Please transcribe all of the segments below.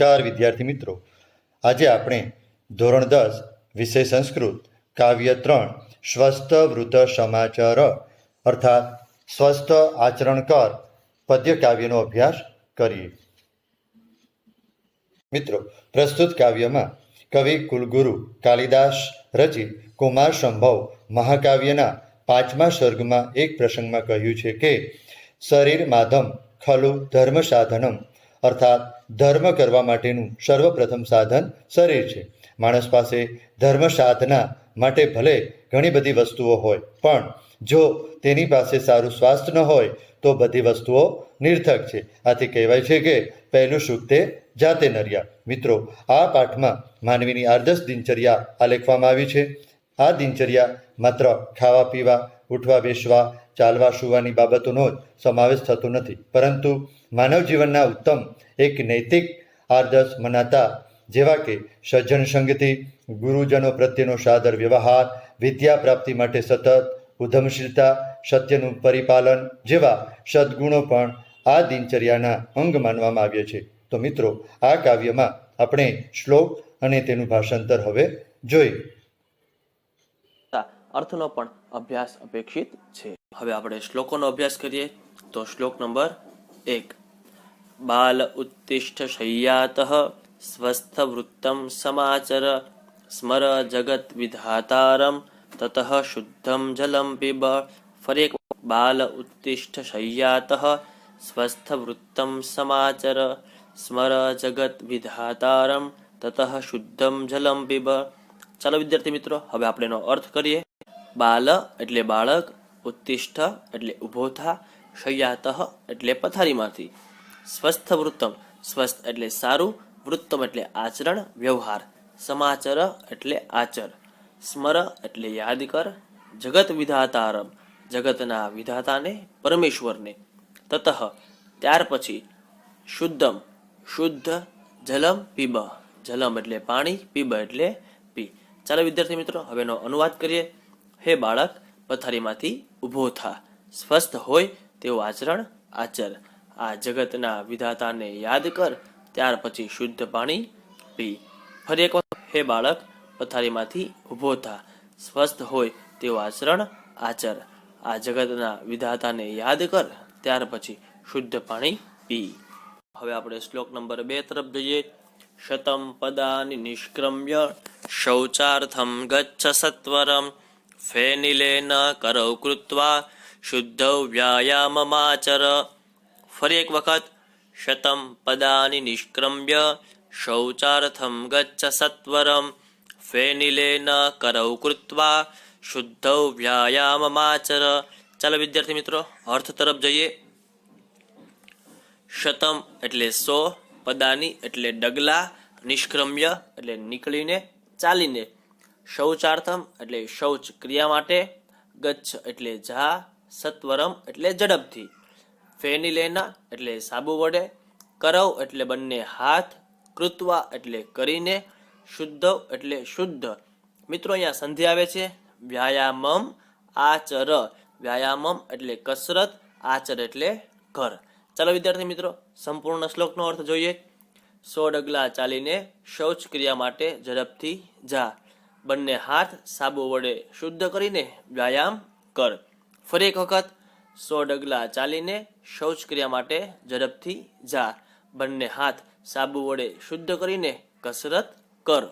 નમસ્કાર, વિદ્યાર્થી મિત્રો. આજે આપણે ધોરણ દસ, વિષય સંસ્કૃત, કાવ્ય ત્રણ, સ્વસ્થ વૃત સમાચાર અર્થાત સ્વસ્થ આચરણ કર પદ્ય કાવ્યનો અભ્યાસ કરીએ. મિત્રો, પ્રસ્તુત કાવ્યમાં કવિ કુલગુરુ કાલિદાસ રચિત કુમાર સંભવ મહાકાવ્યના પાંચમા સર્ગમાં એક પ્રસંગમાં કહ્યું છે કે શરીર માધમ ખલુ ધર્મ સાધનમ અર્થાત ધર્મ કરવા માટેનું સર્વપ્રથમ સાધન શરીર છે. માણસ પાસે ધર્મ સાધના માટે ભલે ઘણી બધી વસ્તુઓ હોય, પણ જો તેની પાસે સારું સ્વાસ્થ્ય ન હોય, તો બધી વસ્તુઓ નિર્થક છે. આથી કહેવાય છે કે પહેલું સુખ તે જાતે નર્યા. મિત્રો, આ પાઠમાં માનવીની આદર્શ દિનચર્યા આલેખવામાં આવી છે. આ દિનચર્યા માત્ર ખાવા પીવા ઉઠવા બેસવા ચાલવા સુવાની બાબતોનો જ સમાવેશ થતો નથી. પરંતુ માનવ જીવનના ઉત્તમ એક નૈતિક આદર્શ મનાતા, જેવા કે સજ્જન સંગતિ ગુરુજનો પ્રત્યેનો સાદર વ્યવહાર, વિદ્યા પ્રાપ્તિ માટે સતત ઉધમશીલતા, સત્યનું પરિપાલન જેવા સદ્ગુણો પણ આ દિનચર્યાના અંગ માનવામાં આવ્યા છે. તો મિત્રો, આ કાવ્યમાં આપણે શ્લોક અને તેનું ભાષાંતર હવે જોઈએ. અર્થનો પણ અભ્યાસ અપેક્ષિત છે. હવે આપણે શ્લોકોનો અભ્યાસ કરીએ. તો શ્લોક નંબર એક. બાલ ઉત્તિષ્ઠ શય્યાત સ્વસ્થ વૃત્તમ સમાચર સ્મર જગત વિધાતારમ તતઃ શુદ્ધમ જલમ પીબ ફરી એક બાલ ઉત્તિષ્ઠ શય્યાત સ્વસ્થ વૃત્તમ સમાચર સ્મર જગત વિધાતારમ તતઃ શુદ્ધમ જલમ પીબ ચાલો વિદ્યાર્થી મિત્રો, હવે આપણે એનો અર્થ કરીએ. બાલ એટલે બાળક ઉત્તિષ્ઠ એટલે ઊભો થા, શય્યાત એટલે પથારીમાંથી. સ્વસ્થ વૃત્તમ સ્વસ્થ એટલે સારું, વૃત્તમ એટલે આચરણ, વ્યવહાર. સમાચર એટલે આચર. સ્મર એટલે યાદ કર જગત વિધાતારમ. જગતના વિધાતાને પરમેશ્વરને. તતઃ, ત્યાર પછી શુદ્ધમ, શુદ્ધ, જલમ, પીબ. જલમ એટલે પાણી, પીબ એટલે પી. ચાલો વિદ્યાર્થી મિત્રો, હવેનો અનુવાદ કરીએ. હે બાળક, પથારીમાંથી ઊભો થા. સ્વસ્થ હોય તેવું આચરણ આચર. આ જગતના વિધાતાને યાદ કર, ત્યાર પછી શુદ્ધ પાણી પી. ફરી એક હે બાળક, પથારીમાંથી ઊભો થા. સ્વસ્થ હોય તેવું આચરણ આચર. આ જગતના વિધાતાને યાદ કર, ત્યાર પછી શુદ્ધ પાણી પી. હવે આપણે શ્લોક નંબર બે તરફ જઈએ. શતમ પદાની નિષ્ક્રમ્ય શૌચાર્થમ ગચ્છ સત્વરમ. ફેનિલેન કરૌ કૃત્વા શુદ્ધ વ્યાયામમાચર. ફરી એક વખત શતમ પદાની નિષ્ક્રમ્ય શૌચાર્થમ ગચ્છ સત્વરમ. ફેનિલેન કરૌ કૃત્વા શુદ્ધ વ્યાયામમાચર. ચાલો વિદ્યાર્થી મિત્રો, અર્થ તરફ જઈએ. શતમ એટલે સો, પદાની એટલે ડગલા, નિષ્ક્રમ્ય એટલે નીકળીને ચાલીને શૌચાર્થમ એટલે શૌચ ક્રિયા માટે, ગચ્છ એટલે જા સત્વરમ એટલે ઝડપથી ફેની લેના એટલે સાબુ વડે, કરવ એટલે બંને હાથ, કૃત્વા એટલે કરીને, શુદ્ધ એટલે શુદ્ધ. મિત્રો, અહીંયા સંધિ આવે છે, વ્યાયામમ આચર. વ્યાયામમ એટલે કસરત, આચર એટલે ઘર. ચાલો વિદ્યાર્થી મિત્રો, સંપૂર્ણ શ્લોકનો અર્થ જોઈએ. સો ડગલા ચાલીને શૌચ ક્રિયા માટે ઝડપથી જા. બંને હાથ સાબુ વડે શુદ્ધ કરીને વ્યાયામ કર. ફરી એક વખત સો ડગલા ચાલીને શૌચ ક્રિયા માટે ઝડપથી જા. બંને હાથ સાબુ વડે શુદ્ધ કરીને કસરત કર.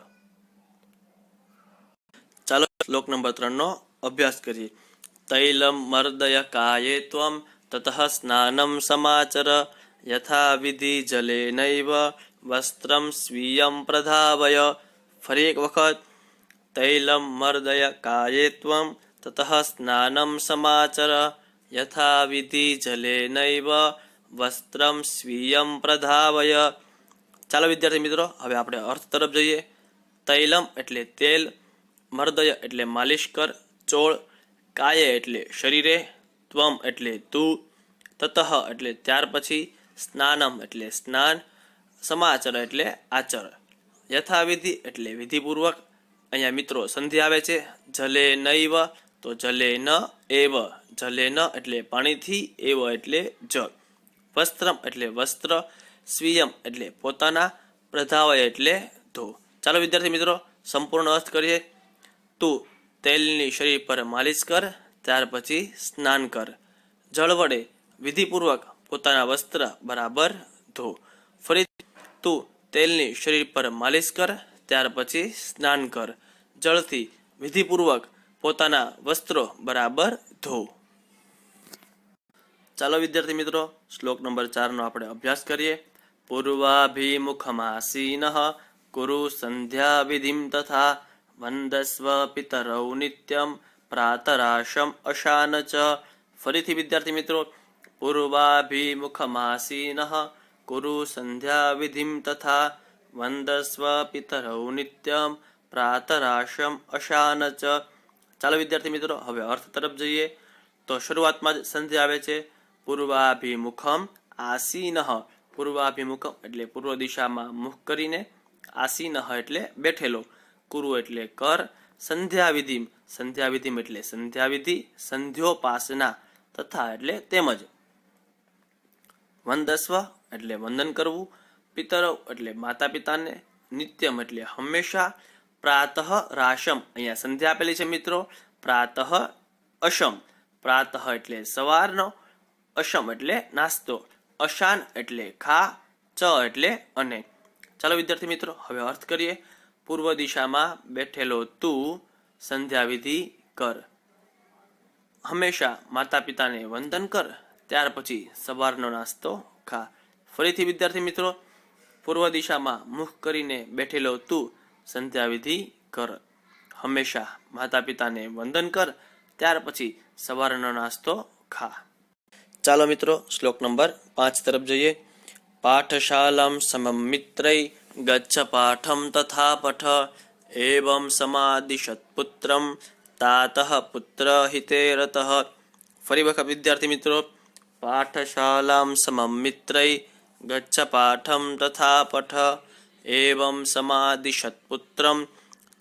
ચાલો શ્લોક નંબર ત્રણનો અભ્યાસ કરીએ. તૈલમ મર્દય કાયે ત્વમ તતઃ સ્નાનમ સમાચર. યથા વિધિ જલે નૈવ વસ્ત્રમ સ્વીયમ પ્રધાવય. ફરી એક વખત તૈલમ મર્દય કાયે ત્વમ તતઃ સ્નાનમ સમાચર યથાવિધિ જલે નૈવ વસ્ત્રમ સ્વીયમ પ્રધાવય ચાલો વિદ્યાર્થી મિત્રો હવે આપણે અર્થ તરફ જઈએ. તૈલમ એટલે તેલ, મર્દય એટલે માલિશ કર ચોળ, કાય એટલે શરીરે, ત્વમ એટલે તું, તતઃ એટલે ત્યાર પછી, સ્નાનમ એટલે સ્નાન, સમાચર એટલે આચર યથાવિધિ એટલે વિધિપૂર્વક અહીંયા મિત્રો સંધિ આવે છે, જલે નૈવ, તો જલે ન એવ, જલે ન એટલે પાણીથી એવ એટલે જળ. વસ્ત્રમ એટલે વસ્ત્ર, સ્વીયમ એટલે પોતાના પ્રધાવય એટલે ધો. ચાલો વિદ્યાર્થી મિત્રો સંપૂર્ણ અર્થ કરીએ. તું તેલની શરીર પર માલિશ કર, ત્યાર પછી સ્નાન કર. જળ વડે વિધિપૂર્વક પોતાના વસ્ત્ર બરાબર ધો. ફરી તું તેલની શરીર પર માલિશ કર ત્યાર પછી સ્નાન કર. જળથી વિધિપૂર્વક પોતાના વસ્ત્રો બરાબર ધો ચાલો વિદ્યાર્થી મિત્રો, શ્લોક નંબર ચારનો આપણે અભ્યાસ કરીએ. પૂર્વાભિમુખમાસીન કુરુ સંધ્યા વિધિમ તથા વંદસ્વ પિતરૌ નિત્યમ પ્રાતરાશમ અશાન ચ ફરીથી વિદ્યાર્થી મિત્રો, પૂર્વાભિમુખમાસીન કુરુ સંધ્યા વિધિમ તથા વંદસ્વ પિતરૌ નિત્યમ પ્રાતરાશમ અશાન ચ ચાલો વિદ્યાર્થી મિત્રો, હવે અર્થ તરફ જઈએ. તો શરૂઆતમાં જ સંધિ આવે છે, પૂર્વાભિમુખમ આસીનહ પૂર્વાભિમુખમ એટલે પૂર્વ દિશામાં મુખ કરીને આસીનહ એટલે બેઠેલો. કુરુ એટલે કર, સંધ્યાવિધિમ. સંધ્યાવિધિમ એટલે સંધ્યાવિધિ, સંધ્યોપાસના તથા એટલે તેમજ. વંદસ્વ એટલે વંદન કરવું. પિતરવ એટલે માતા પિતાને નિત્યમ એટલે હંમેશા પ્રાતઃ રાશમ. અહીંયા સંધ્યા આપેલી છે મિત્રો, પ્રાતઃ અશમ. પ્રાતઃ એટલે સવારનો, અશમ એટલે નાસ્તો. અશાન એટલે ખા, ચ એટલે અને. ચાલો વિદ્યાર્થી મિત્રો, હવે અર્થ કરીએ. પૂર્વ દિશામાં બેઠેલો તું સંધ્યાવિધિ કર. હંમેશા માતા પિતાને વંદન કર. ત્યાર પછી સવારનો નાસ્તો ખા. ફરીથી વિદ્યાર્થી મિત્રો પૂર્વ દિશામાં મુખ કરીને બેઠેલો તું સંધ્યાવિધિ કર. હંમેશા માતા પિતાને વંદન કર, ત્યાર પછી સવારનો નાસ્તો ખા. ચાલો મિત્રો, શ્લોક નંબર પાંચ તરફ જઈએ. પાઠશાલામ સમમ મિત્રૈ ગચ્છ પાઠમ તથા પઠ એવમ સમાદિશત પુત્રમ તાતઃ પુત્ર હિતે રતઃ. ફરી વખત વિદ્યાર્થી મિત્રો, પાઠશાલામ સમમ મિત્રૈ ગચ્છ પાઠમ તથા પઠ એવમ સમાદિશત પુત્રમ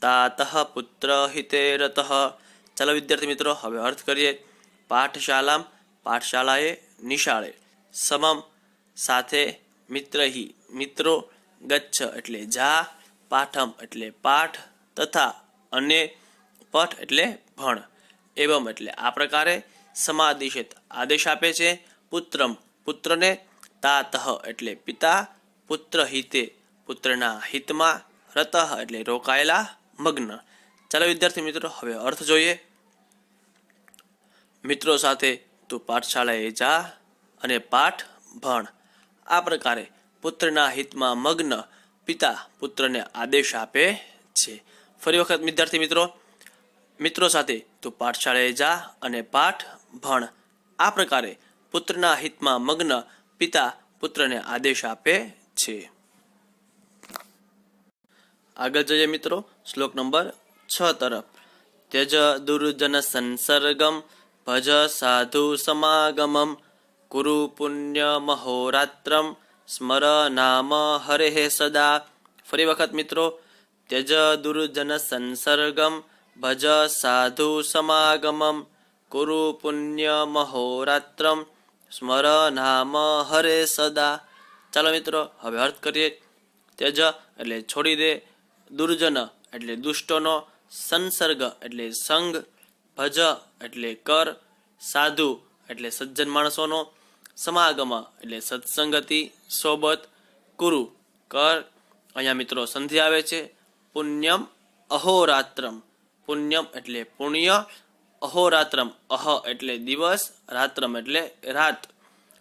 તાતઃ પુત્ર હિતે રતઃ ચાલો વિદ્યાર્થી મિત્રો હવે અર્થ કરીએ પાઠશાલામ પાઠશાળાએ નિશાળે સમમ સાથે મિત્રહી મિત્રો ગચ્છ એટલે જા પાઠમ એટલે પાઠ તથા અને પઠ એટલે ભણ એવમ એટલે આ પ્રકારે સમાદિશિત આદેશ આપે છે પુત્રમ પુત્રને તાતઃ એટલે પિતા, પુત્ર હિતે, પુત્રના હિતમાં રતઃ એટલે રોકાયેલા મગ્ન. ચાલો વિદ્યાર્થી મિત્રો, હવે અર્થ જોઈએ. મિત્રો સાથે તું પાઠશાળાએ જા અને પાઠ ભણ. આ પ્રકારે પુત્રના હિતમાં મગ્ન પિતા પુત્રને આદેશ આપે છે. ફરી વખત વિદ્યાર્થી મિત્રો મિત્રો સાથે તું પાઠશાળાએ જા અને પાઠ ભણ. આ પ્રકારે પુત્રના હિતમાં મગ્ન પિતા પુત્રને આદેશ આપે છે. આગળ જઈએ મિત્રો, શ્લોક નંબર છ તરફ. ત્યજ દુર્જન સંસર્ગમ ભજ સાધુ સમાગમમ કુરુ પુણ્ય મહોરાત્રમ સ્મર નામ હરે સદા. ફરી વખત મિત્રો ત્યજ દુર્જન સંસર્ગમ ભજ સાધુ સમાગમમ કુરુ પુણ્ય મહોરાત્રમ સ્મર નામ હરે સદા. ચાલો મિત્રો, હવે અર્થ કરીએ. તેજ એટલે છોડી દે, દુર્જન એટલે દુષ્ટોનો સંસર્ગ એટલે સંગ, ભજ એટલે કર, સાધુ એટલે સજ્જન માણસોનો સમાગમ એટલે સત્સંગતિ, સોબત, કુરુ, કર. અહીંયા મિત્રો સંધિ આવે છે. પુણ્યમ અહોરાત્રમ. પુણ્યમ એટલે પુણ્ય અહોરાત્રમ. અહ એટલે દિવસ, રાત્રમ એટલે રાત.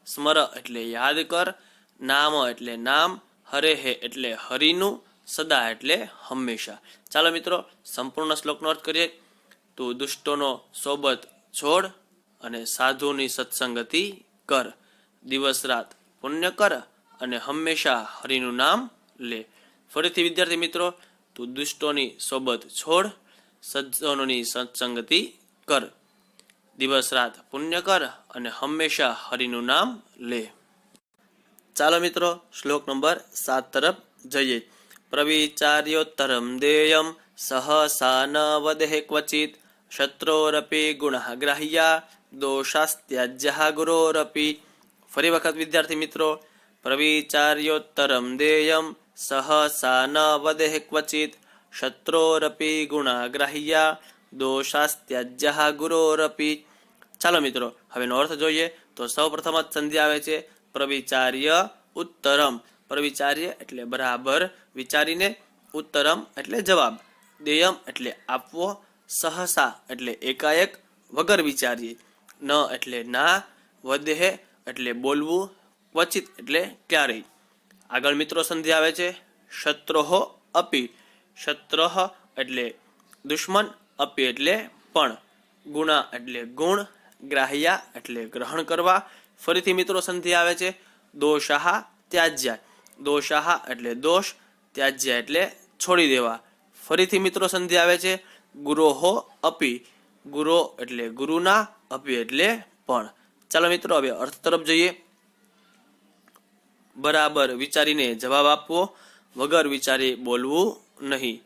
સ્મર એટલે યાદ કર નામ એટલે નામ, હરે હે એટલે હરિનું, સદા એટલે હંમેશા. ચાલો મિત્રો, સંપૂર્ણ શ્લોકનો અર્થ કરીએ. તો દુષ્ટોનો સોબત છોડ અને સાધુની સત્સંગતિ કર. દિવસ, રાત પુણ્ય કર અને હંમેશા હરિનું નામ લે. ફરીથી વિદ્યાર્થી મિત્રો, તું દુષ્ટોની સોબત છોડ, સજ્જનોની સત્સંગતિ કર. દિવસ રાત પુણ્ય કર અને હંમેશા હરિનું નામ લે. ચાલો મિત્રો, શ્લોક નંબર સાત તરફ જઈએ. પ્રવિચાર્યોત્તરમ દેયમ સહસા ન વદે ક્વચિત, શત્રોરપી ગુણગ્રાહ્યા દોષાસ્ત્યાજ્યા ગુરોરપી. ફરી વખત વિદ્યાર્થી મિત્રો, પ્રવિચાર્યોત્તરમ દેયમ સહસા ન વદેહ ક્વચિત, શત્રોરપી ગુણાગ્રાહ્યા દોષાસ્ત્યજ્ય ગુરોરપી ચાલો મિત્રો હવેનો અર્થ જોઈએ તો સૌ પ્રથમ જ સંધિ આવે છે પ્રવિચાર્ય ઉત્તરમ પ્રવિચાર્ય એટલે બરાબર વિચારીને ઉત્તરમ એટલે જવાબ દેયમ એટલે આપવો સહસા એટલે એકાએક વગર વિચારીએ ન એટલે ના વદેહ એટલે બોલવું ક્વચિત એટલે ક્યારેય આગળ મિત્રો સંધિ આવે છે શત્રોહો અપી। શત્રહ એટલે દુશ્મન અપી એટલે પણ. ગુણા એટલે ગુણ, ગ્રાહ્યા એટલે ગ્રહણ કરવા. ફરીથી મિત્રો સંધિ આવે છે. દોષાહા ત્યાજ્ય. દોષાહા એટલે દોષ, ત્યાજ્ય એટલે છોડી દેવા. ફરીથી મિત્રો સંધિ આવે છે. ગુરોહો અપી. ગુરો એટલે ગુરુના, અપી એટલે પણ. ચાલો મિત્રો, હવે અર્થ તરફ જઈએ. બરાબર વિચારીને જવાબ આપવો. વગર વિચારી બોલવું નહીં.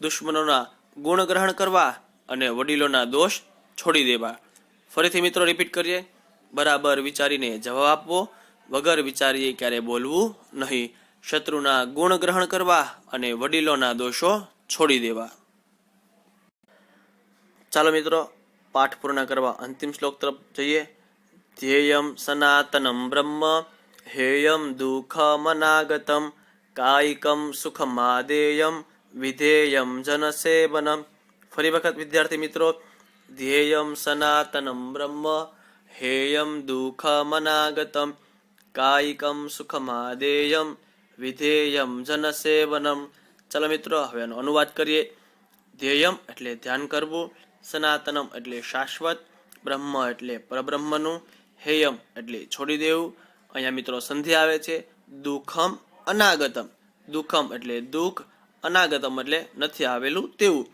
દુશ્મનોના ગુણ ગ્રહણ કરવા અને વડીલોના દોષ છોડી દેવા. ફરીથી મિત્રો રિપીટ કરીએ. બરાબર વિચારીને જવાબ આપવો. વગર વિચારીએ ક્યારે બોલવું નહીં. શત્રુના ગુણ ગ્રહણ કરવા અને વડીલોના દોષો છોડી દેવા. ચાલો મિત્રો, પાઠ પૂર્ણ કરવા અંતિમ શ્લોક તરફ જઈએ. ધ્યેયમ સનાતનમ બ્રહ્મ, હેયમ દુઃખમનાગતમ, કાયિકમ સુખમાદેયમ વિધેયમ જનસેવનમ ફરી વખત વિદ્યાર્થી મિત્રો ધ્યેયમ સનાતનમ બ્રહ્મ હેયમ દુઃખમનાગતમ કાયિકમ સુખમાદેયમ વિધેયમ જનસેવનમ ચાલો મિત્રો હવે એનો અનુવાદ કરીએ। ધ્યેયમ એટલે ધ્યાન કરવું, સનાતનમ એટલે શાશ્વત, બ્રહ્મ એટલે પરબ્રહ્મનું, હેયમ એટલે છોડી દેવું। અહીંયા મિત્રો સંધિ આવે છે, દુઃખમ અનાગતમ। દુઃખમ એટલે દુઃખ અનાગતમ એટલે નથી આવેલું તેવું.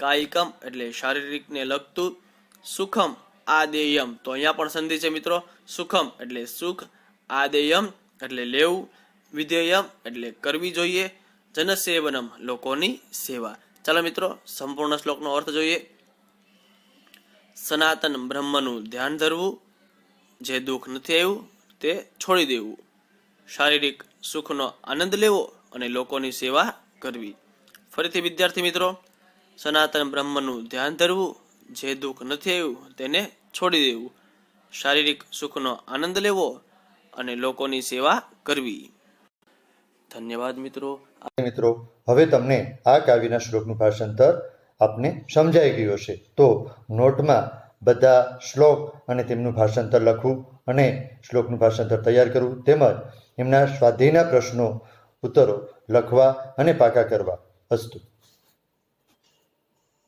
કાયિકમ એટલે શારીરિકને લગતું સુખમ આદેયમ. તો અહીંયા પણ સંધિ છે મિત્રો. સુખમ એટલે સુખ, આદેયમ એટલે લેવું, વિધેયમ એટલે કરવી જોઈએ, જનસેવનમ લોકોની સેવા. ચાલો મિત્રો, સંપૂર્ણ શ્લોકનો અર્થ જોઈએ. સનાતન બ્રહ્મનું ધ્યાન ધરવું, જે દુઃખ નથી આવ્યું, તે છોડી દેવું. શારીરિક સુખનો આનંદ લેવો અને લોકોની સેવા કરવી. ફરીથી વિદ્યાર્થી મિત્રો, સનાતન બ્રહ્મનું ધ્યાન ધરવું, જે દુઃખ નથી આવ્યું તેને છોડી દેવું. શારીરિક સુખનો આનંદ લેવો અને લોકોની સેવા કરવી. ધન્યવાદ મિત્રો. મિત્રો, હવે તમને આ કાવ્યના શ્લોકનું ભાષાંતર આપને સમજાઈ ગયું હશે. તો નોટમાં બધા શ્લોક અને તેમનું ભાષાંતર લખવું અને શ્લોકનું ભાષાંતર તૈયાર કરવું તેમજ એમના સ્વાધ્યાયના પ્રશ્નો ઉત્તરો લખવા અને પાકા કરવા. અસ્તુ.